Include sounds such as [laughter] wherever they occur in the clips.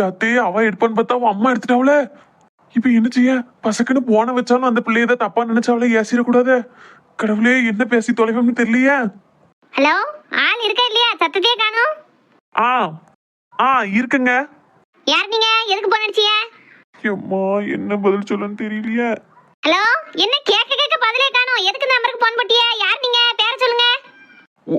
யாத்தே அவ எடுப்பான்னு பார்த்தா அவன் அம்மா எடுத்துட்டாவல இப்ப என்ன செய்ய? பசக்குன்னு போன வச்சாலும் அந்த பிள்ளைய தான் தப்பா நினைச்சாவளே ஏசிடக்கூடாது. கடவுளே என்ன பேசி தொலைவோம்னு தெரியலையே. ஹலோ ஆள் இருக்கா இல்லையா? சத்தத்தையே காணும். ஆ ஆ இருக்குங்க. யார் நீங்க? எதுக்கு போன் அடிச்சீங்க? அம்மா என்ன பதில் சொல்லன்னு தெரியலையே. ஹலோ என்ன கேட்க கேட்க பதிலே காணும். எதுக்கு இந்த நம்பருக்கு போன் போட்டியா? யார் நீங்க?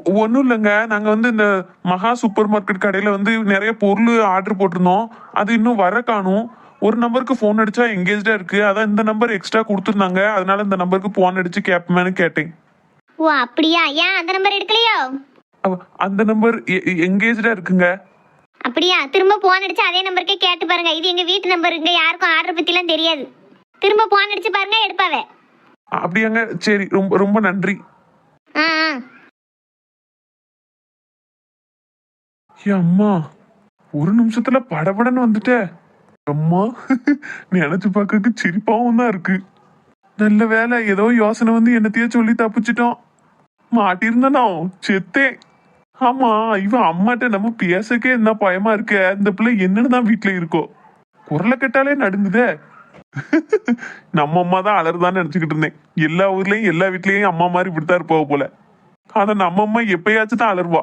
ஒ- ஒண்ணும் இல்லைங்க. நாங்க வந்து இந்த மகா சூப்பர் மார்க்கெட் கடையில வந்து நிறைய பொருள் ஆர்டர் போட்டிருந்தோம். அது இன்னும் வர காணும். ஒரு நம்பருக்கு ஃபோன் அடிச்சா எங்கேஜ்டா இருக்கு. அதான் இந்த நம்பர் எக்ஸ்ட்ரா கொடுத்துருந்தாங்க. அதனால இந்த நம்பருக்கு ஃபோன் அடிச்சு கேட்பேன்னு கேட்டேன். ஓ அப்படியா? ஏன் அந்த நம்பர் எடுக்கலையோ? அந்த நம்பர் எங்கேஜ்டா இருக்குங்க. அப்படியா? திரும்ப போன் அடிச்சு அதே நம்பருக்கே கேட்டு பாருங்க. இது எங்க வீட்டு நம்பர் இங்க யாருக்கும் ஆர்டர் பத்திலாம் தெரியாது. திரும்ப போன் அடிச்சு பாருங்க எடுப்பாவே. அப்படியாங்க. சரி ரொம்ப ரொம்ப நன்றி. ஆ. ஏ அம்மா ஒரு நிமிஷத்துல படபடன்னு வந்துட்டே. அம்மா நினைச்சு பார்க்கறதுக்கு சிரிப்பாவும் தான் இருக்கு. நல்ல வேலை ஏதோ யோசனை வந்து என்னத்தையே சொல்லி தப்பிச்சிட்டோம். மாட்டிருந்தனோ செத்தே ஆமா இவன் அம்மாட்ட நம்ம பேசக்கே என்ன பயமா இருக்க? இந்த பிள்ளை என்னன்னு தான் வீட்டுல இருக்கோ? குரலை கேட்டாலே நடுங்குதே. நம்ம அம்மா தான் அலறுதான்னு நினைச்சுக்கிட்டு இருந்தேன். எல்லா ஊர்லயும் எல்லா வீட்லயும் அம்மா மாதிரி இப்படித்தான் இருப்பாவ போல. ஆனா நம்ம அம்மா எப்பயாச்சும் தான் அலறுவா.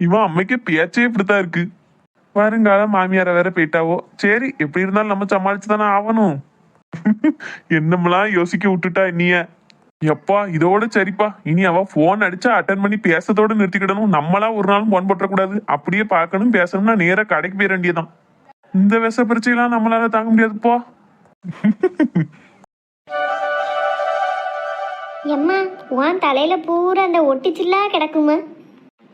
இவன் அம்மைக்கு பேச்சே இப்படித்தான் இருக்கு. வருங்கால மாமியார வேற போயிட்டாவோ. சரி எப்படி இருந்தாலும் நம்ம சமாளிச்சு தானே ஆகணும். [laughs] என்னமெல்லாம் யோசிக்க விட்டுட்டா நீய எப்பா இதோட சரிப்பா. இனி அவ போன் அடிச்சா அட்டன் பண்ணி பேசத்தோட நிறுத்திக்கிடணும். நம்மளா ஒரு நாளும் போன் போட்டக்கூடாது அப்படியே பார்க்கணும் பேசணும்னா நேரா கடைக்கு போயிட வேண்டியதான் இந்த விஷ பிரச்சனைலாம் நம்மளால தாங்க முடியாதுப்பா. எம்மா உன் தலையில பூரா அந்த ஒட்டிச்சில்லா கிடக்குமா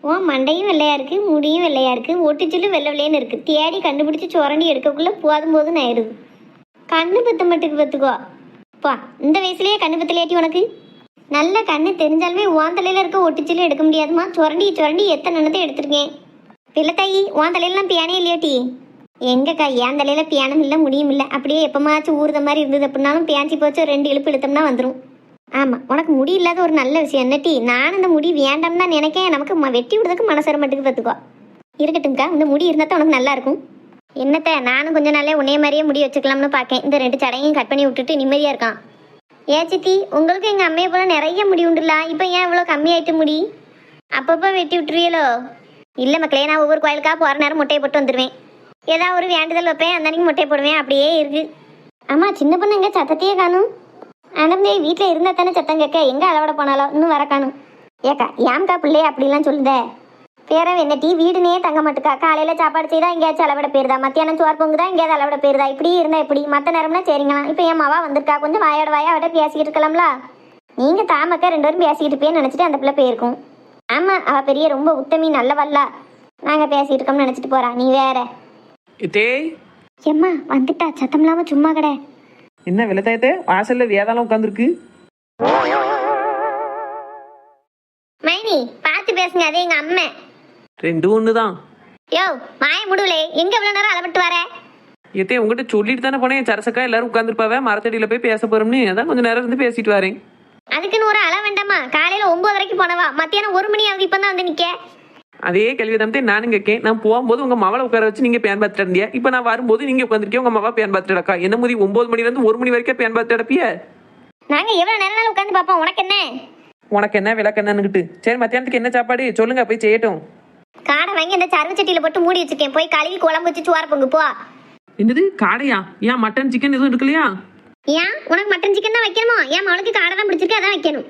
உன் மண்டையும் வெள்ளையாக இருக்குது முடியும் வெள்ளையாக இருக்குது ஒட்டிச்சில்லு வெள்ளை வெள்ளையன்னு இருக்குது தேடி கண்டுபிடிச்சி சுரண்டி எடுக்கக்குள்ளே போதும் போதுன்னு ஆயிடுது. கண்ணு பத்த மட்டுக்கு பத்துக்கோ பா இந்த வயசுலேயே கண்ணு பத்தலையாட்டி உனக்கு? நல்ல கண்ணு தெரிஞ்சாலுமே உன் தலையில் இருக்க ஒட்டிச்சில்லு எடுக்க முடியாதுமா? சுரண்டி சுரண்டி எத்தனை எண்ணத்தை எடுத்திருக்கேன்? பிள்ளைத்தாயி உன் தலையிலாம் பியானே இல்லையாட்டி? எங்கக்கா என் தலையில் பியானம் இல்லை முடியும் இல்லை. அப்படியே எப்போமாச்சும் ஊறுத மாதிரி இருந்தது அப்படின்னாலும் பியாஞ்சி போச்சு ரெண்டு இழுப்பு இழுத்தோம்னா வந்துடும் ஆமாம் உனக்கு முடி இல்லாத ஒரு நல்ல விஷயம் என்னட்டி நான் இந்த முடி வேண்டாம் தான் நினைக்கேன். நமக்கு வெட்டி விடுறதுக்கு மனசு மட்டுக்கு பார்த்துக்கோ இருக்கட்டும்க்கா இந்த முடி இருந்தால் தான் உனக்கு நல்லா இருக்கும். என்னத்த நானும் கொஞ்ச நாளே உன்னே மாதிரியே முடி வச்சுக்கலாம்னு பார்க்கேன் இந்த ரெண்டு சடையும் கட் பண்ணி விட்டுட்டு நிம்மதியாக இருக்கான். ஏ சித்தி உங்களுக்கு எங்கள் அம்மையை போல நிறைய முடி உண்டுலா இப்போ ஏன் இவ்வளோ கம்மியாயிட்டு முடி? அப்பப்போ வெட்டி விட்டுருவீங்களோ இல்லை மக்களே நான் ஒவ்வொரு கோயிலுக்காக போகிற நேரம் முட்டையை போட்டு வந்துடுவேன் ஏதாவது ஒரு வேண்டுதல் வைப்பேன். அந்த அன்னைக்கு முட்டையை போடுவேன். அப்படியே இருக்குது ஆமாம் சின்ன பொண்ணு எங்கே சத்தத்தையே காணும்? அனந்தே வீட்டில் இருந்தா தானே சத்தம் கேட்க? எங்க அளவிட போனாலும் இன்னும் வர காணும். ஏக்கா ஏம்க்கா பிள்ளைய அப்படிலாம் சொல்லுதே? பேரன் என்ன டீ வீடுனே தங்க மாட்டுக்கா? காலையில சாப்பாடு செய்தா எங்கேயாச்சும் அளவிட போயிருதா? மத்தியானம் சோறு பொங்குதா? எங்கேயாவது அளவிட போயிருதா? இப்படி இருந்தா இப்படி மற்ற நேரம்னா சரிங்களாம். இப்போ என் மாவா வந்திருக்கா. கொஞ்சம் வாயோட வாயா அவட பேசிக்கிட்டு இருக்கலாம்ல? நீங்க தாமக்கா ரெண்டு பேரும் பேசிக்கிட்டு போய் நினைச்சிட்டு அந்த பிள்ளை போயிருக்கும். ஆமா அவ பெரிய ரொம்ப உத்தமி நல்லவல்லா நாங்க பேசிட்டு இருக்கோம்னு நினைச்சிட்டு போறா. நீ வேற. தேய் எம்மா வந்துட்டா. சத்தம் இல்லாம சும்மா கடை. என்ன விலதாயத்தே வாசல்ல வேதாளம் உட்காந்துருக்கு மைனி பார்த்து பேசுங்க அது எங்க அம்மா. ரெண்டும் ஒன்று தான் யோ மாய முடுவலே. எங்க இவ்வளவு நேரம் அளவிட்டு வர? எத்தே உங்ககிட்ட சொல்லிட்டு தானே போனேன். சரசக்கா எல்லாரும் உட்காந்துருப்பாவே மரத்தடியில் போய் பேச போறோம்னு. அதான் கொஞ்சம் நேரம் இருந்து பேசிட்டு வரேன். அதுக்குன்னு ஒரு அள வேண்டாமா? காலையில ஒன்பது வரைக்கும் போனவா? மத்தியானம் ஒரு மணி ஆகுது இப்பதான் வந்து நிக்க. அதே கேள்வி தான் நானும் கேட்கேன். நான் போகும்போது உங்க மவளை உட்கார வச்சு நீங்க பேன் பார்த்துட்டு இருந்தீங்க இப்போ நான் வரும்போது நீங்க உட்காந்துருக்கீங்க உங்க மவா பேன் பார்த்துட்டு அக்கா என்ன முதி ஒன்பது மணில இருந்து ஒரு மணி வரைக்கும் பேன் பார்த்துட்டு கிடப்பிய நாங்க எவ்வளவு நேரம் உட்காந்து பாப்போம் உனக்கு என்ன? உனக்கு என்ன விளக்கு என்னன்னுக்கிட்டு சரி மத்தியானத்துக்கு என்ன சாப்பாடு? சொல்லுங்க போய் செய்யட்டும். காடை வாங்கி அந்த சர்வ சட்டியில போட்டு மூடி வச்சிருக்கேன். போய் கழுவி குழம்பு வச்சு சோறு பொங்கு போ. என்னது காடையா? ஏன் மட்டன் சிக்கன் எதுவும் இருக்கலையா ஏன்? உனக்கு மட்டன் சிக்கன் தான் வைக்கணுமோ? ஏன் அவளுக்கு காடை தான் பிடிச்சிருக்கு? அதான் வைக்கணும்.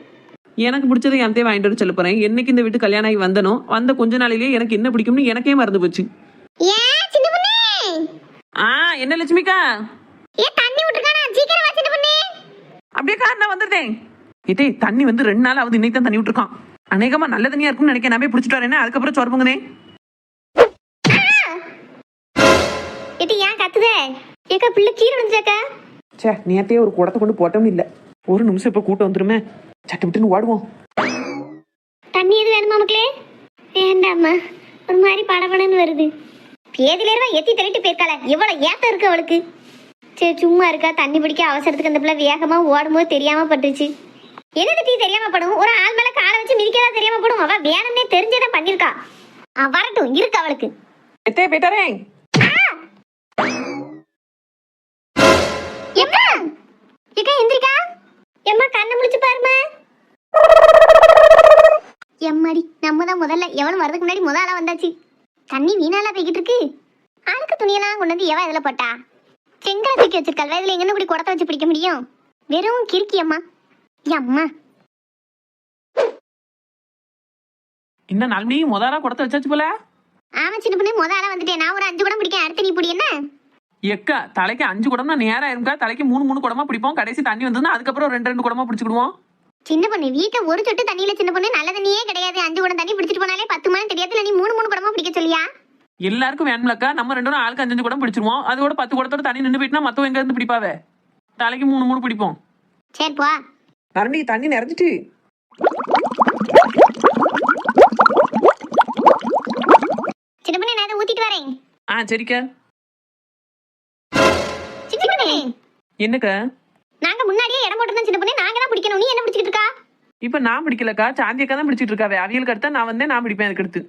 எனக்கு பிடிச்சதை என் தேவை வாங்கிட்டு வர சொல்ல போறேன். என்னைக்கு இந்த வீட்டு கல்யாணம் ஆகி வந்தனோ வந்த கொஞ்ச நாளிலேயே எனக்கு என்ன பிடிக்கும்னு எனக்கே மறந்து போச்சு. ஆ என்ன லட்சுமிக்கா? அப்படியே கார் நான் வந்துட்டேன் இதே தண்ணி வந்து ரெண்டு நாள் ஆகுது இன்னைக்கு தான் தண்ணி விட்டுருக்கான். அநேகமா நல்ல தண்ணியா இருக்கும்னு நினைக்கிறேன். நான் போய் பிடிச்சிட்டு வரேன் அதுக்கப்புறம் சொரப்புங்கனே இது ஏன் கத்துதே? ஏக்கா பிள்ளை கீழே விழுந்துச்சாக்கா? சே நேத்தையே ஒரு குடத்தை கொண்டு போட்டோம்னு இல்லை. ஒரு நிமிஷம் இப்போ கூட்டம் வந்துருமே. சட்டு விட்டுன்னு ஓடுவோம். தண்ணி எது வேணுமா மக்களே? வேண்டாம்மா. ஒரு மாதிரி படபடன்னு வருது. பேதிலேருவா எத்தி தள்ளிட்டு போயிருக்காள. இவ்வளவு ஏத்தம் இருக்கு அவளுக்கு? சரி சும்மா இருக்கா? தண்ணி பிடிக்க அவசரத்துக்கு அந்த பிள்ளை வேகமாக ஓடும்போது தெரியாமல் பட்டுச்சு. என்னது டீ தெரியாமல் படும்? ஒரு ஆள் மேலே காலை வச்சு மிதிக்கதா தெரியாம படும்? அவள் வேணும்னே தெரிஞ்சதா பண்ணியிருக்கா ஆ வரட்டும். இருக்கு அவளுக்கு. எம்மா! எக்கா எந்திரிக்கா. எம்மா கண்ணை முடிச்சு பாருமா பரவாயில்ல எவனும் வரதுக்கு முன்னாடி முத ஆளா வந்தாச்சு. தண்ணி வீணாலா போய்கிட்டு இருக்கு அழுக்கு துணியெல்லாம் கொண்டு வந்து எவ இதுல போட்டா? செங்கலை தூக்கி வச்சிருக்காள் இதுல எங்கன்னு இப்படி குடத்தை வச்சு பிடிக்க முடியும்? வெறும் கிறுக்கி அம்மா. அம்மா. என்ன நாலு முதலா குடத்தை வச்சாச்சு போல? ஆமா சின்ன பொண்ணு முத ஆளா வந்துட்டேன். நான் ஒரு அஞ்சு குடம் பிடிக்கேன். அடுத்து நீ பிடி என்ன? எக்கா தலைக்கு அஞ்சு குடம்னா நேரம் இருக்கா தலைக்கு மூணு மூணு குடமா பிடிப்போம். கடைசி தண்ணி வந்ததுன்னா அதுக்கப்புறம் ரெண்டு ரெண்டு குடமா பிடிச்சிக்கிடுவோம். சின்ன பொண்ணு வீட்டுல ஒரு சொட்டு தண்ணியில சின்ன பொண்ணு நல்ல தண்ணியே கிடையாது. அஞ்சு குடம் தண்ணி பிடிச்சிட்டு போனாலே பத்து மணி தெரியாது. நீ மூணு மூணு குடமா பிடிக்க சொல்லியா? எல்லாருக்கும் வேணும்லக்கா நம்ம ரெண்டு பேரும் ஆளுக்கு அஞ்சு அஞ்சு குடம் பிடிச்சிருவோம். அதோட பத்து குடத்தோட தண்ணி நின்று போயிட்டுனா மத்தவங்க எங்க இருந்து பிடிப்பாவே? தலைக்கு மூணு மூணு பிடிப்போம். சரி போ. நரண்டி தண்ணி நிறைஞ்சிட்டு. சின்ன பொண்ணு நான் ஊத்திட்டு வரேன். ஆ சரிக்கா. சின்ன பொண்ணு! என்னக்கா? நாங்க முன்னாடியே இடம் போட்டு சின்ன பொண்ணு. நாங்க தான் பிடிக்கணும். நீ என்ன பிடிச்சிட்டு இருக்கா? இப்ப நான் பிடிக்கலக்கா? சாந்தியக்கா தான் பிடிச்சிட்டு இருக்காவே அவியலுக்கு அடுத்தா நான் வந்தேன் நான் பிடிப்பேன் அதுக்கு அடுத்து.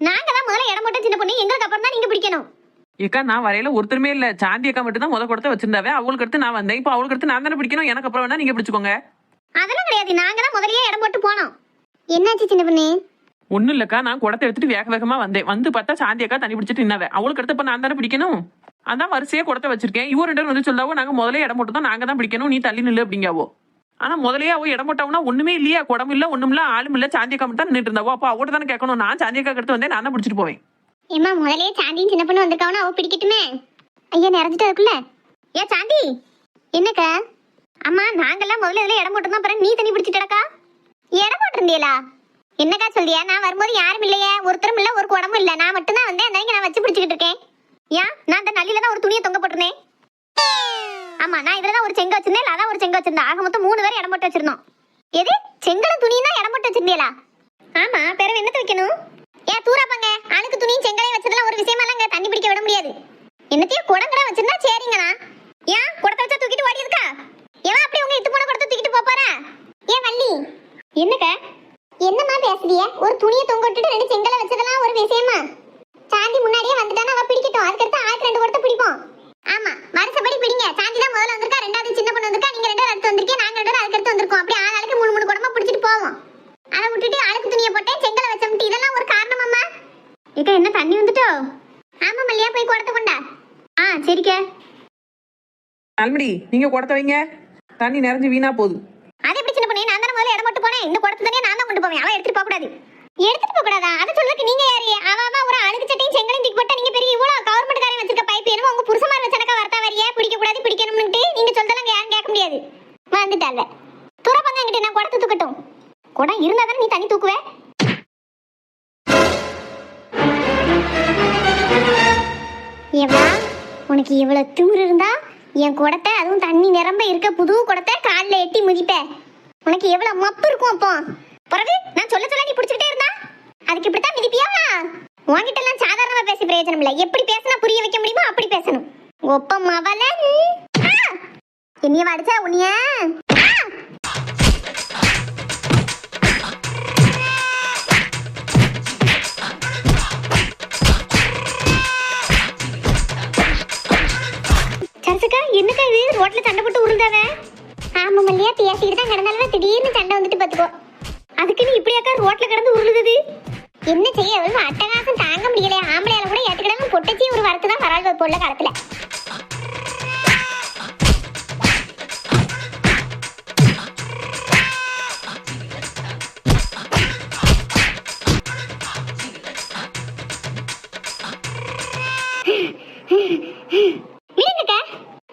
நாங்க தான் முதல்ல இடம் போட்ட சின்ன பொண்ணு. எங்களுக்கு அப்புறம் தான் நீங்க பிடிக்கணும். ஏக்கா நான் வரையில ஒருத்தருமே இல்ல. சாந்தி அக்கா மட்டும் தான் முத கொடுத்த வச்சிருந்தாவே அவளுக்கு அடுத்து நான் வந்தேன். இப்போ அவளுக்கு அடுத்து நான் தானே பிடிக்கணும். எனக்கு அப்புறம் வேணா நீங்க பிடிச்சுக்கோங்க. அதெல்லாம் கிடையாது. நாங்க தான் முதல்லயே இடம் போட்டு போனோம். என்னாச்சு சின்ன பொண்ணு? ஒண்ணும் இல்லக்கா. நான் குடத்தை எடுத்துட்டு வேக வேகமா வந்தேன். வந்து பார்த்தா சாந்தி அக்கா தண்ணி பிடிச்சிட்டு நின்னாவே. அவளுக்கு அடுத்து இப்ப நான் தானே பிடிக்கணும்? அதான் வரிசையே கொடுத்த வச்சிருக்கேன். இவன் ரெண்டு வந்து சொல்லாவோ நாங்க முதல்ல இடம் போட்டு தான் நாங்க தான் பிடிக்கணும். நீ தள்ளி நில்லு அப்படிங்காவோ. ஆனா முதலையே அவ இடம் போட்டவனா ஒண்ணுமே இல்லையா? குடம் இல்ல ஒண்ணும் இல்ல ஆளும் இல்ல சாந்தி அக்கா மட்டும் தான் நின்னுட்டு இருந்தாவோ. அப்போ அவட்ட தானே கேட்கணும். நான் சாந்தி அக்கா அடுத்து வந்தேன் நான் தான் பிடிச்சிட்டு போவேன். ஏமா முதலே சாந்தியும் சின்ன பொண்ணு வந்திருக்காவனா? அவ பிடிக்கட்டுமே. ஐயா நிறைஞ்சிட்டு இருக்குல்ல ஏ சாந்தி! என்னக்கா? அம்மா நாங்கெல்லாம் முதல்ல இதுல இடம் போட்டு தான் நீ தண்ணி பிடிச்சிட்டடக்கா இடம் போட்டிருந்தியலா? என்னக்கா சொல்றியா? நான் வரும்போது யாரும் இல்லையே. ஒருத்தரும் இல்ல ஒரு குடமும் இல்ல. நான் மட்டும் தான் வந்தேன். அந்த நான் வச்சு பிடிச்சிக்கிட்டு இருக்கேன். ஏன்? நான் அந்த நல்லில தான் ஒரு துணியை தொங்க போட்டிருந்தேன். ஆமா நான் இதுல தான் ஒரு செங்க வச்சிருந்தேன் இல்ல அதான் ஒரு செங்க வச்சிருந்தேன். ஆக மொத்தம் மூணு பேர் இடம் போட்டு வச்சிருந்தோம். எது? செங்கல துணினா இடம் போட்டு வச்சிருந்தியலா ஆமா பிறகு என்னத்த வைக்கணும்? ஏன் தூராப்பாங்க? அழுக்கு துணியும் செங்கலையும் வச்சதெல்லாம் ஒரு விஷயமா இல்லைங்க தண்ணி பிடிக்க விட முடியாது. என்னத்தையும் குடங்கடா வச்சிருந்தா சரிங்கண்ணா. ஏன்? குடத்தை வச்சா தூக்கிட்டு ஓடி இருக்கா ஏன் அப்படி உங்க இட்டு போன குடத்தை தூக்கிட்டு போப்பாரா ஏன் வள்ளி? என்னக்க? என்னம்மா பேசுறிய? ஒரு துணியை தொங்க விட்டுட்டு ரெண்டு செங்கலை வச்சதெல்லாம் ஒரு விஷயமா? சாந்தி முன்னாடியே வந்துட்டானா அவ பிடிக்கட்டும். அதுக்கடுத்து ஆளுக்கு ரெண்டு குடத்தை பிடிப்போம். ஆமா வருஷப்படி பிடிங்க. சாந்தி தான் முதல்ல வந்திருக்கா ரெண்டாவது சின்ன பொண்ணு வந்திருக்கா நீங்க ரெண்டு பேரும் அடுத்து வந்திருக்கீங்க நாங்க ரெண்டு பேரும் அதுக்கு அடுத்து வந்திருக்கோம். அப்படி ஆள் ஆளுக்கு மூணு மூணு குடமா பிடிச்சிட்டு போவோம். அதை விட்டுட்டு அழுக்கு துணியை போட்டேன் செங்கலை வச்சோம்ட்டு இதெல்லாம் ஒரு காரணமாம்மா இக்க என்ன தண்ணி வந்துட்டோ? ஆமா மல்லியா போய் குடத்தை கொண்டா. ஆ சரிக்கா. அல்மடி நீங்க குடத்தை வைங்க. தண்ணி நிறைஞ்சு வீணா போகுது. அது எப்படி சின்ன பண்ணி? நான் தானே முதல்ல இடம் போட்டு போனேன். இந்த குடத்தை தனியா நான் தான் கொண்டு போவேன். அவன் எடுத்துட்டு போக கூடாது எடுத்துட்டு போக கூடாதா? அதை சொல்றதுக்கு நீங்க யாரு? அவ ஒரு அழுக்கு சட்டையும் செங்கலையும் தூக்கி போட்டா நீங்க பெரிய இவ்வளவு கவர்மெண்ட் காரன் வச்சிருக்க பைப் என்னமோ உங்க புருஷமார் வச்சனக்கா வரத்தா வரியா? பிடிக்க கூடாது பிடிக்கணும்னுட்டு நீங்க சொல்றதெல்லாம் யாரும் கேட்க முடியாது. வந்துட்டாங்க. துறப்பங்க என்கிட்ட நான் குடத்தை தூக்கட்டும். குடம் இருந்தா தானே நீ தண்ணி தூக்குவே? ஏவா உனக்கு இவ்வளவு திமிரு இருந்தா? என் குடத்தை அதுவும் தண்ணி நிரம்ப இருக்க புது குடத்தை காலில் எட்டி மிதிப்ப. உனக்கு எவ்வளவு மப்பு இருக்கும் அப்போ? பிறகு நான் சொல்ல சொல்ல நீ பிடிச்சிக்கிட்டே இருந்தா? அதுக்கு இப்படித்தான் மிதிப்பியாவா உன்கிட்ட எல்லாம் சாதாரணமா பேசி பிரயோஜனம் இல்ல. எப்படி பேசினா புரிய வைக்க முடியுமோ அப்படி பேசணும். ஒப்ப மவல என்னைய வடிச்சா உன்னைய? சரசுக்கா என்னக்கா இது? ரோட்ல சண்டை போட்டு உருந்தவன் ஆமா மல்லியா பேசிக்கிட்டு தான் கிடந்தாலும் திடீர்னு சண்டை வந்துட்டு பாத்துக்கோ அதுக்கு நீ இப்படியாக்கா ரோட்ல கிடந்து உருளுது என்ன செய்ய அவ்வளவு அட்டகாசம் தாங்க முடியல ஆம்பளையால கூட ஏத்துக்கிடாம பொட்டச்சி ஒரு வரத்து தான் வராது இப்போ உள்ள காலத்துல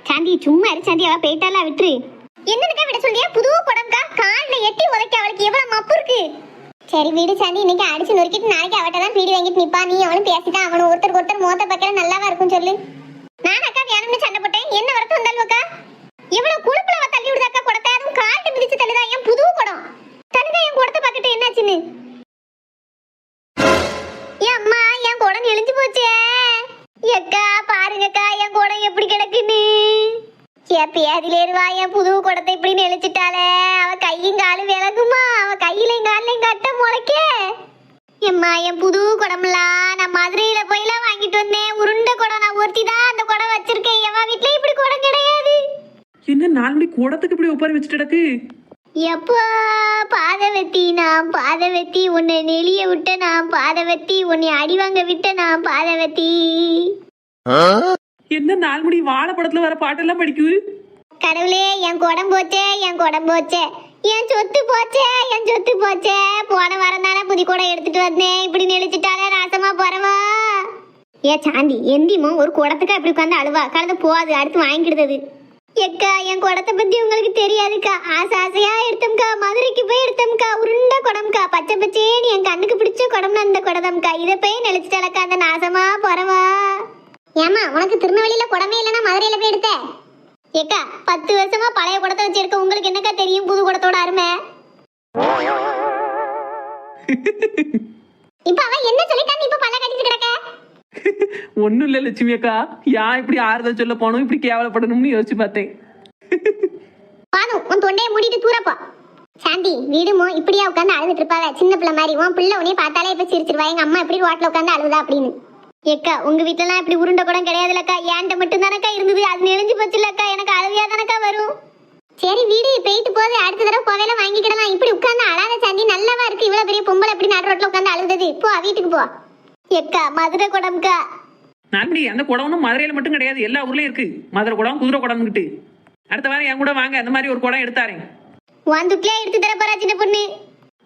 சாந்தி சும்மா இரு சாந்தி அவ போயிட்டாலா விட்டுரு என்னக்கா விட சொல்லியா புது குடம்க்கா. காலில் எட்டி உதைக்க அவளுக்கு எவ்வளவு மப்பு இருக்கு. சரி வீடு சாந்தி இன்னைக்கு அடிச்சு நொறுக்கிட்டு நாளைக்கு அவட்ட தான் பீடி வாங்கிட்டு நிப்பா. நீ அவனும் பேசிதான் அவனும் ஒருத்தருக்கு ஒருத்தர் மோத்த பக்கம் நல்லாவா இருக்கும் சொல்லு. நான் அக்கா வேணும்னு சண்டை போட்டேன். என்ன வரத்து வந்தாலும் அக்கா இவ்வளவு குழுப்புல அவ தள்ளி விடுதாக்கா குடத்தை? அதுவும் கால்ட்டு மிதிச்சு தள்ளுதா என் புது குடம். தள்ளுதா என் குடத்தை பார்த்துட்டு என்னாச்சுன்னு. என் அம்மா என் குடம் எழுஞ்சு போச்சே. எக்கா பாருங்கக்கா என் குடம் எப்படி கிடக்குன்னு. எப்பயாதிலேருவா என் புது குடத்தை இப்படி நெளிச்சிட்டாலே அவ கையும் காலும் விளக்குமா அவ கையிலையும் காலையும் கட்ட முளைக்க. எம்மா என் புது குடம்லாம் நான் மதுரையில போயெல்லாம் வாங்கிட்டு வந்தேன். உருண்டை குடம் நான் ஒருத்தி தான் அந்த குடம் வச்சிருக்கேன். எவா வீட்ல இப்படி குடம் கிடையாது. என்ன நாலு மணி குடத்துக்கு இப்படி ஒப்பாரி வச்சுட்டு கிடக்கு? எப்பா பாதவத்தி நான் பாதவத்தி உன்னை நெளிய விட்ட நான் பாதவத்தி உன்னை அடிவாங்க விட்ட நான் பாதவத்தி என்ன நாள் முடி வாழைப்படத்துல வர பாட்டெல்லாம் படிக்குது கடவுளே என் குடம் போச்சே என் குடம் போச்சே. என் சொத்து போச்சே என் சொத்து போச்சே. போன வாரம் தானே புதி குடம் எடுத்துட்டு வந்தேன். இப்படி நெளிச்சிட்டாலே நாசமா போறவா? ஏ சாந்தி எந்திமோ ஒரு குடத்துக்கு அப்படி உட்காந்து அழுவா. கலந்து போகாது அடுத்து வாங்கிடுது எக்கா என் குடத்தை பத்தி உங்களுக்கு தெரியாதுக்கா. ஆசை ஆசையா எடுத்தோம்க்கா. மதுரைக்கு போய் எடுத்தோம்க்கா. உருண்ட குடம்க்கா. பச்சை பச்சேன்னு என் கண்ணுக்கு பிடிச்ச குடம்னு அந்த குடம்க்கா. இதை போய் நெளிச்சிட்டாலக்கா அந்த நாசமா போறவா? ஏமா உனக்கு திருநெல்வேலியில குடமே இல்லைன்னா மதுரையில போய் எடுத்த? ஏக்கா பத்து வருஷமா பழைய குடத்தை வச்சு எடுக்க உங்களுக்கு என்னக்கா தெரியும் புது குடத்தோட அருமை? இப்ப அவன் என்ன சொல்லிட்டான்னு இப்ப பல்ல கட்டிட்டு கிடக்க? ஒண்ணும் இல்ல லட்சுமி அக்கா. யா இப்படி ஆறுதல் சொல்ல போனோம் இப்படி கேவலப்படணும்னு யோசிச்சு பார்த்தேன். பானு உன் தொண்டையை மூடிட்டு தூரப்போ. சாந்தி வீடுமோ இப்படியா உட்காந்து அழுதுட்டு இருப்பாங்க சின்ன பிள்ளை மாதிரி உன் பிள்ளை உன்னைய பார்த்தாலே இப்ப சிரிச்சிருவா. எங்க அம்மா எப்படி ரோட்ல உட்காந்து அழுதா அப்படின்னு. ஏக்கா உங்க வீட்டுல இப்படி உருண்டை கூட கிடையாதுலக்கா. ஏன்ட்ட மட்டும் தானக்கா இருந்தது? அது நெளிஞ்சு போச்சுலக்கா. எனக்கு அழுவியா தானக்கா வரும். சரி வீடு போயிட்டு போகுது. அடுத்த தடவை போவேல வாங்கிக்கிடலாம். இப்படி உட்காந்து அழாத சாந்தி. நல்லவா இருக்கு? இவ்வளவு பெரிய பொம்பளை இப்படி நடு ரோட்ல உட்காந்து அழுகுது போ வீட்டுக்கு போ. எக்கா மதுரை குடம்க்கா. நான்முடி அந்த குடம் ஒன்றும் மதுரையில மட்டும் கிடையாது. எல்லா ஊர்லயும் இருக்கு. மதுரை குடம் குதிரை குடம்னுட்டு அடுத்த வாரம் என் கூட வாங்க. அந்த மாதிரி ஒரு குடம் எடுத்தாரேன் துட்லயே எடுத்து தர போறா சின்ன பொண்ணு.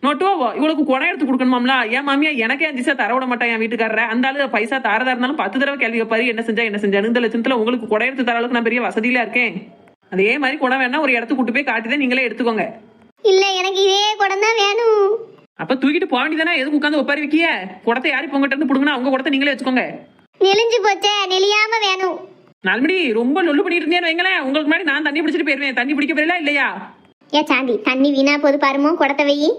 நோட்டுவோ இவளுக்கு குடம் எடுத்து கொடுக்கணுமாம்ல? என் மாமியா எனக்கே அஞ்சு தர விட மாட்டேன் என் வீட்டுக்காரர. அந்த ஆளு பைசா தாரதா இருந்தாலும் பத்து தடவை கேள்வி கேட்பாரு என்ன செஞ்சா என்ன செஞ்சானு இந்த லட்சத்துல உங்களுக்கு குடம் எடுத்து தர அளவுக்கு நான் பெரிய வசதியில இருக்கேன். அதே மாதிரி குடம் வேணா ஒரு இடத்துக்கு கூட்டு போய் காட்டிதான் நீங்களே எடுத்துக்கோங்க. இல்ல எனக்கு இதே குடம் தான் வேணும். அப்ப தூக்கிட்டு போக வேண்டியதானே எதுக்கு உட்காந்து ஒப்பாரி வைக்கிய? குடத்தை யாரு பொங்கிட்ட இருந்து புடுங்கன்னா அவங்க குடத்தை நீங்களே வச்சுக்கோங்க. நெளிஞ்சு போச்சே நெளியாம வேணும். நாலுமணி ரொம்ப லொல்லு பண்ணிட்டு இருந்தேன்னு வைங்களேன். உங்களுக்கு முன்னாடி நான் தண்ணி பிடிச்சிட்டு போயிருவேன். தண்ணி பிடிக்க போயிடல இல்லையா? ஏ சாந்தி தண்ணி வீணா போது பாருமோ குடத்தை வெயி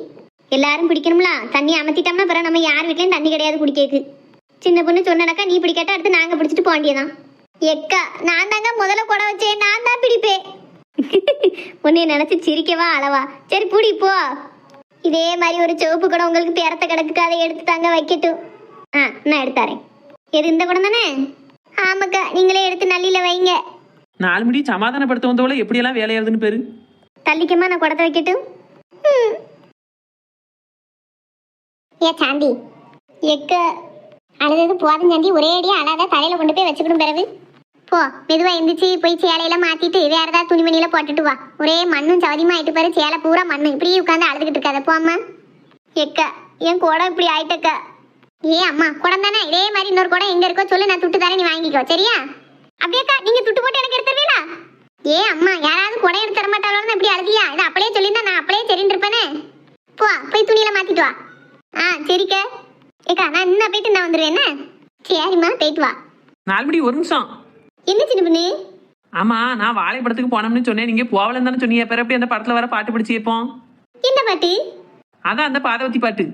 எல்லாரும் பிடிக்கணும்ல? தண்ணி அமர்த்திட்டோம்னா பிறகு நம்ம யார் வீட்லயும் தண்ணி கிடையாது குடிக்கக்கு சின்ன பொண்ணு சொன்னனாக்கா நீ பிடிக்காட்ட அடுத்து நாங்க பிடிச்சிட்டு போக வேண்டியதான் எக்கா நான் தாங்க முதல்ல குடம் வச்சேன். நான் தான் பிடிப்பேன். [laughs] உன்னைய நினைச்சு சிரிக்கவா அளவா சரி புடி போ. இதே மாதிரி ஒரு சிவப்பு குடம் உங்களுக்கு பேரத்த கிடக்கு அதை எடுத்து தாங்க வைக்கட்டும். ஆ நான் எடுத்தாரேன் எது இந்த குடம் தானே? ஆமாக்கா நீங்களே எடுத்து நல்லில வைங்க. நாலு மணி சமாதானப்படுத்த வந்தவளை எப்படியெல்லாம் வேலையாதுன்னு பேரு? தள்ளிக்கமா நான் குடத்தை வைக்கட்டும். ஏ சாந்தி எக்க அழுதது போதும் சாந்தி. ஒரே அடியே அழாத தலையில கொண்டு போய் வச்சுக்கணும் பிறகு. போ மெதுவா எந்திரிச்சு போய் சேலையில மாத்திட்டு வேற ஏதாவது துணிமணியில போட்டுட்டு வா. ஒரே மண்ணும் சவதியமா ஆயிட்டு பாரு சேலை பூரா மண்ணு. இப்படியே உட்காந்து அழுதுகிட்டு இருக்காத. போம்மா எக்க என் குடம் இப்படி ஆயிட்டக்க. ஏ அம்மா குடம் தானே? இதே மாதிரி இன்னொரு குடம் எங்க இருக்கோ சொல்லு நான் துட்டு தரேன் நீ வாங்கிக்கோ. சரியா? அப்படியேக்கா நீங்க துட்டு போட்டு எனக்கு எடுத்துருவீங்களா ஏ அம்மா யாராவது குடம் எடுத்து தர மாட்டாளோன்னு இப்படி அழுதியா? இதை அப்படியே சொல்லியிருந்தா நான் அப்படியே சரின்னு இருப்பேனே போ போய் துணியில மாத்திட்டு வா. ஆ சரிக்கா. ஏக்கா நான் இன்னும் போயிட்டு நான் வந்துடுவேன் என்ன? சரிம்மா போயிட்டு வா. நாலு மணி ஒரு நிமிஷம். என்ன சின்ன பொண்ணு? ஆமா நான் வாழைப்படத்துக்கு போனோம்னு சொன்னேன். நீங்க போகலன்னு தானே சொன்னீங்க. பிறகு எப்படி அந்த படத்துல வர பாட்டு பிடிச்சி கேட்போம் என்ன பாட்டு? அதான் அந்த பாதவத்தி பாட்டு.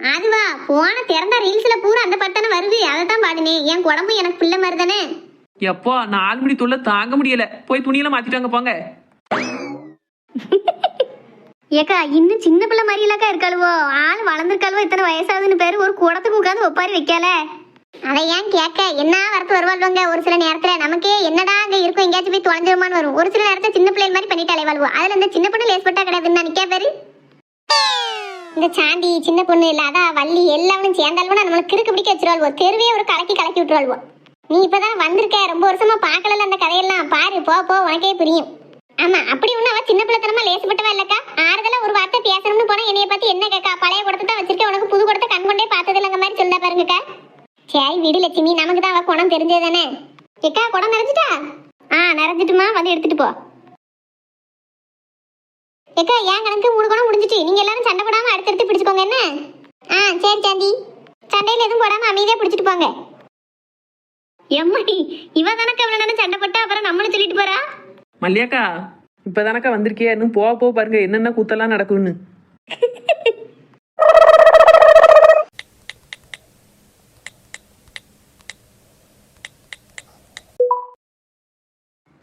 அதுவா? போன திறந்த ரீல்ஸ்ல பூரா அந்த பாட்டு தானே வருது. அதை தான் பாடுனேன். என் குடம்பு எனக்கு பிள்ளை மாதிரி தானே? எப்போ நாலு மணி தொல்லை தாங்க முடியல. போய் துணியெல்லாம் மாத்திட்டாங்க போங்க. [laughs] ஏக்கா இன்னும் சின்ன பிள்ளை மாதிரி இல்லக்கா இருக்காளுவோ? ஆள் வளர்ந்துருக்காளுவோ? இத்தனை வயசாகுதுன்னு பேரு ஒரு கூடத்துக்கு உட்காந்து ஒப்பாரி வைக்கல. அதை ஏன் கேட்க? என்ன வரத்து வருவாள்வாங்க? ஒரு சில நேரத்துல நமக்கே என்னடா அங்கே இருக்கும் எங்கேயாச்சும் போய் தொலைஞ்சிருமான்னு வரும். ஒரு சில நேரத்தில் சின்ன பிள்ளைகள் மாதிரி பண்ணிட்டு அலைவாளுவோ அதுல இந்த சின்ன பொண்ணு லேஸ்பட்டா கிடையாதுன்னு நினைக்கா பேரு? இந்த சாந்தி சின்ன பொண்ணு இல்லாத அதான் வள்ளி எல்லாரும் சேர்ந்தாலும் நம்மளை கிறுக்கு பிடிக்க வச்சிருவாள்வோ. தெருவே ஒரு கலக்கி கலக்கி விட்டுருவாள்வோ. நீ இப்பதான் வந்திருக்க ரொம்ப வருஷமா பார்க்கல அந்த கதையெல்லாம். பாரு போ போ உனக்கே புரியும். ஆமா அப்படி ஒண்ணு அவ சின்ன பிள்ளைத்தனமா லேசுப்பட்டவா இல்லக்கா? ஆறுதலா ஒரு வார்த்தை பேசணும்னு போனா என்னைய பார்த்து என்ன கேக்கா? பழைய குடத்தை தான் வச்சிருக்க உனக்கு புது குடத்தை கண் கொண்டே பார்த்தது இல்லைங்க மாதிரி சொல்ல பாருங்கக்கா. சரி விடு லட்சுமி நமக்கு தான் அவ குணம் தெரிஞ்சது தானே ஏக்கா குடம் நிறைஞ்சிட்டா? ஆ நிறைஞ்சிட்டுமா? வந்து எடுத்துட்டு போ. கேக்கா ஏன் கணக்கு? மூணு குணம் முடிஞ்சிட்டு நீங்க எல்லாரும் சண்டை போடாம அடுத்தடுத்து பிடிச்சுக்கோங்க என்ன? ஆ சரி சாந்தி. சண்டையில எதுவும் போடாம அமைதியா பிடிச்சிட்டு போங்க. எம்மடி இவ தானக்கா இவ்வளவு நேரம் சண்டை போட்டா அப்புறம் நம்மளும் சொல்லிட்டு போறா? மல்லியாக்கா இப்பதானக்கா வந்திருக்கியா. இன்னும் போக போக பாருங்க என்னென்ன கூத்தெல்லாம் நடக்கும்னு.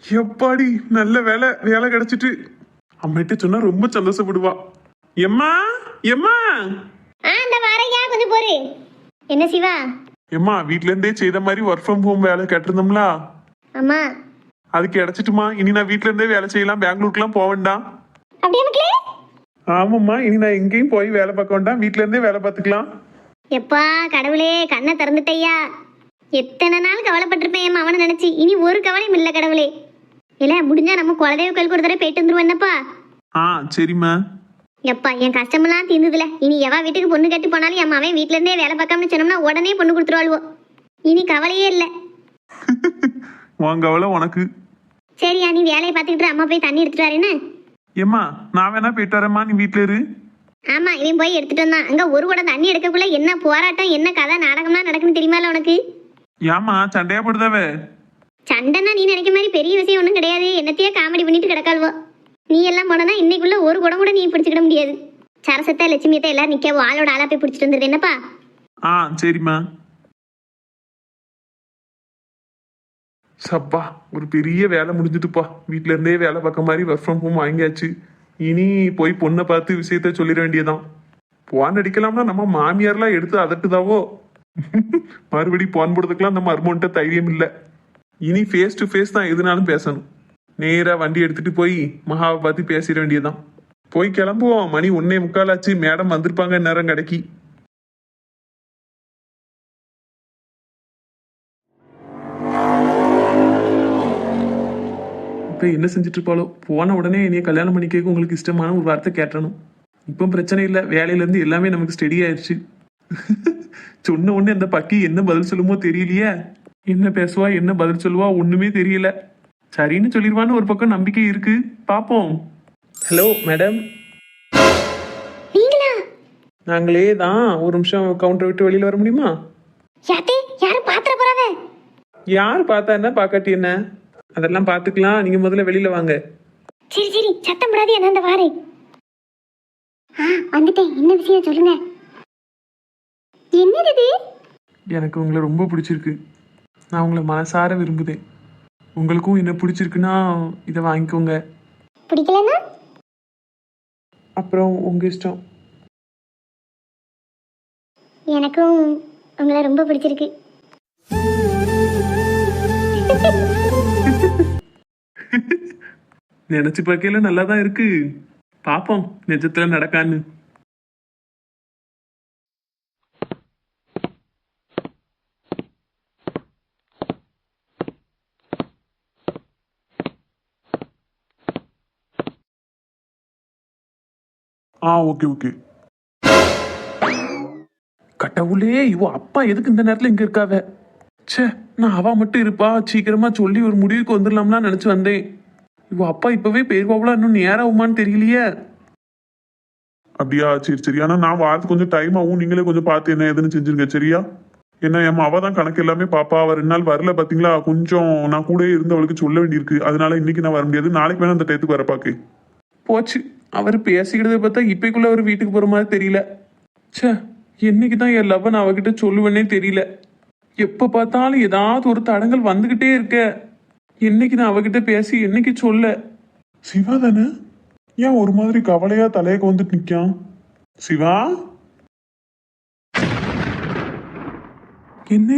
எப்பாடி நல்ல வேலை வேலை கிடைச்சிட்டு. அம்மிட்ட சொன்னா ரொம்ப சந்தோஷப்படுவா. எம்மா எம்மா. ஆ இந்த வாரையா கொஞ்சம் பொறு என்ன சிவா? எம்மா வீட்ல இருந்தே செய்த மாதிரி ஒர்க் ஃப்ரம் ஹோம் வேலை கேட்டிருந்தோம்ல. அம்மா அது கிடைச்சிட்டுமா இனி நான் வீட்ல இருந்தே வேலை செய்யலாம். பெங்களூருக்குலாம் போக வேண்டாம். ஆமாம்மா. இனி நான் எங்கேயும் போய் வேலை பார்க்க வேண்டாம். வீட்ல இருந்தே வேலை பார்த்துக்கலாம். எப்பா கடவுளே கண்ணை திறந்துட்டையா எத்தனை நாள் கவலைப்பட்டிருப்பேன் என் அவனை நினைச்சு. இனி ஒரு கவலையும் இல்லை கடவுளே. இல்ல முடிஞ்சா நம்ம குலதெய்வ கோயிலுக்கு ஒரு தடவை போயிட்டு வந்துருவோம் என்னப்பா? ஆ சரிம்மா. எப்பா என் கஷ்டமெல்லாம் தீர்ந்ததுல இனி எவா வீட்டுக்கு பொண்ணு கட்டி போனாலும் என் அவன் வீட்ல இருந்தே வேலை பார்க்காம சொன்னோம்னா உடனே பொண்ணு கொடுத்துருவாள்வோ. இனி கவலையே இல்லை. [laughs] உன் கவலை உனக்கு. சரியா நீ வேலையை பார்த்துக்கிட்டு அம்மா போய் தண்ணி எடுத்துட்டு வரேன்னு ஏம்மா நான் வேணா போயிட்டு வரேம்மா நீ வீட்ல இரு. ஆமா இவன் போய் எடுத்துட்டு வந்தான். அங்க ஒரு குடம் தண்ணி எடுக்கக்குள்ள என்ன போராட்டம் என்ன கதை நாடகம்லாம் நடக்குன்னு தெரியுமால உனக்கு? ஏம்மா சண்டையா போடுதாவே? சண்டைன்னா நீ நினைக்க மாதிரி பெரிய விஷயம் ஒன்றும் கிடையாது. என்னத்தையே காமெடி பண்ணிட்டு கிடக்காள்வோ. நீ எல்லாம் போனா இன்னைக்குள்ள ஒரு குடம் கூட நீ பிடிச்சிக்கிட முடியாது. சரசத்தை லட்சுமியத்தை எல்லாரும் நிக்கவோ? ஆளோட ஆளா போய் பிடிச்சிட்டு வந்துருது என்னப்பா? ஆ சரிம்மா. சப்பா ஒரு பெரிய வேலை முடிஞ்சுட்டுப்பா. வீட்டில இருந்தே வேலை பார்க்க மாதிரி ஒர்க் ஃப்ரம் ஹோம் வாங்கியாச்சு. இனி போய் பொண்ணை பார்த்து விஷயத்த சொல்லிட வேண்டியதான் போன் அடிக்கலாம்னா நம்ம மாமியார்லாம் எடுத்து அதட்டுதாவோ? [laughs] மறுபடி போன் போடுறதுக்கெல்லாம் நம்ம மருமன்ட்ட தைரியம் இல்லை. இனி ஃபேஸ் டு ஃபேஸ் தான் எதுனாலும் பேசணும். நேராக வண்டி எடுத்துட்டு போய் மகாவை பார்த்து பேசிட வேண்டியதான் போய் கிளம்புவோம். மணி ஒன்னே முக்காலாச்சு மேடம் வந்திருப்பாங்க நேரம் கடைக்கு. இப்போ என்ன செஞ்சுட்டு இருப்பாளோ போன உடனே என்னைய கல்யாணம் பண்ணிக்க உங்களுக்கு இஷ்டமான ஒரு வார்த்தை கேட்டணும் இப்போ பிரச்சனை இல்லை வேலையிலேருந்து எல்லாமே நமக்கு ஸ்டெடி ஆயிடுச்சு சொன்ன உடனே அந்த பக்கி என்ன பதில் சொல்லுமோ தெரியலையே. என்ன பேசுவா என்ன பதில் சொல்லுவா ஒண்ணுமே தெரியல. சரின்னு சொல்லிடுவான்னு ஒரு பக்கம் நம்பிக்கை இருக்கு. பாப்போம். ஹலோ மேடம் நீங்களா? தான் ஒரு நிமிஷம் கவுண்டர் விட்டு வெளியில வர முடியுமா? யார் பார்த்தா என்ன பார்க்காட்டி என்ன? அதெல்லாம் பார்த்துக்கலாம் நீங்க முதல்ல வெளியில வாங்க. சரி சரி. சத்தம் போடாதே நான் அந்த வாரே ஆ வந்துட்டேன். என்ன விஷயம் சொல்லுங்க. என்னது இது? எனக்கு உங்களை ரொம்ப பிடிச்சிருக்கு. நான் உங்களை மனசார விரும்புதேன். உங்களுக்கும் என்ன பிடிச்சிருக்குன்னா இதை வாங்கிக்கோங்க. பிடிக்கலன்னா? அப்புறம் உங்க இஷ்டம். எனக்கும் உங்களை ரொம்ப பிடிச்சிருக்கு. [laughs] நினைச்சு பார்க்கையில நல்லா தான் இருக்கு. பாப்போம் நிஜத்துல நடக்கான்னு. ஆ ஓகே ஓகே. கடவுளே இவ அப்பா எதுக்கு இந்த நேரத்துல இங்க இருக்காவ? ச்சே நான் அவ மட்டும் இருப்பா? சீக்கிரமா சொல்லி ஒரு முடிவுக்கு வந்துடலாம்லாம் நினைச்சு வந்தேன். இவ அப்பா இப்பவே பேருவாவளா இன்னும் நேராகுமான்னு தெரியலையே. அப்படியா சரி சரி. ஆனா நான் வாரத்துக்கு கொஞ்சம் டைம் ஆகும் நீங்களே கொஞ்சம் பார்த்து என்ன ஏதுன்னு செஞ்சிருங்க சரியா? என்ன என் அவ தான் கணக்கு எல்லாமே பாப்பா. அவ ரெண்டு நாள் வரல பாத்தீங்களா? கொஞ்சம் நான் கூட இருந்து அவளுக்கு சொல்ல வேண்டியிருக்கு. அதனால இன்னைக்கு நான் வர முடியாது. நாளைக்கு வேணா அந்த டயத்துக்கு வர பாக்கு. போச்சு. அவர் பேசிக்கிட்டதை பார்த்தா இப்பைக்குள்ள அவர் வீட்டுக்கு போற மாதிரி தெரியல. ச்சே என்னைக்கு தான் என் லவ் நான் அவகிட்ட சொல்லுவேனே தெரியல. எப்ப பார்த்தாலும் ஏதாவது ஒரு தடங்கள் வந்துகிட்டே இருக்க. என்னைக்கு நான் அவகிட்ட பேசி என்னைக்கு சொல்ல. சிவா தானே? ஏன் ஒரு மாதிரி கவலையா தலையக்க வந்துட்டு நிக்கான் சிவா? என்ன?